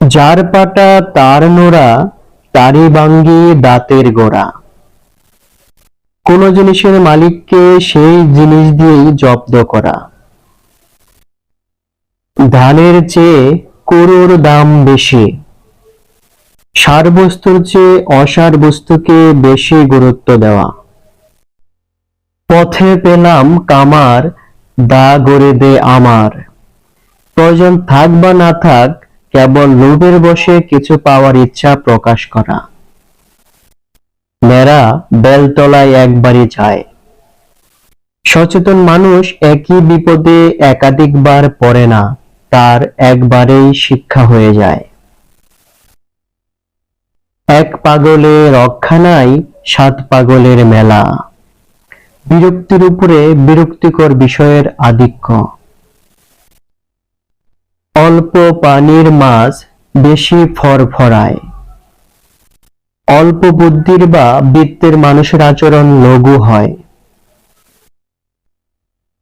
যার পাটা তার নোড়া তারি বাঙ্গি দাঁতের গোড়া। কোন জিনিসের মালিককে সেই জিনিস দিয়েই জব্দ করা। ধানের চেয়ে গরুর দাম বেশি। সার বস্তুর চেয়ে অসার বস্তুকে বেশি গুরুত্ব দেওয়া। পথে পেলাম কামার, দা গড়ে দে আমার। প্রয়োজন থাক বা না থাক কেবল লোভের বসে কিছু পাওয়ার ইচ্ছা প্রকাশ করা। মেয়েরা বেলতলায় একবারই যায়। সচেতন মানুষ একই বিপদে একাধিকবার পড়ে না, তার একবারেই শিক্ষা হয়ে যায়। এক পাগলে রক্ষা নাই, সাত পাগলের মেলা। বিরক্তির উপরে বিরক্তিকর বিষয়ের আধিক্য। অল্প পানির মাছ বেশি ফরফরায়। অল্প বুদ্ধির বা বৃত্তের মানুষের আচরণ লঘু হয়।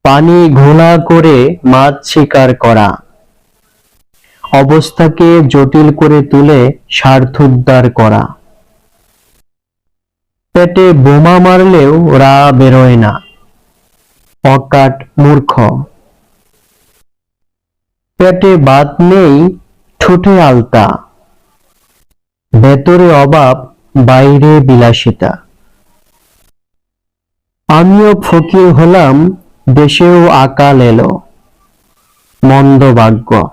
পানি ঘোলা করে মাছ শিকার করা। অবস্থাকে জটিল করে তুলে স্বার্থোদ্ধার করা। পেটে বোমা মারলেও রা বেরোয় না। অকাট মূর্খ। পেটে বাত নেই, ঠোঁটে আলতা। ভেতরে অভাব বাইরে বিলাসিতা। আমিও ফকির হলাম, দেশেও আকাল এলো। মন্দ ভাগ্য।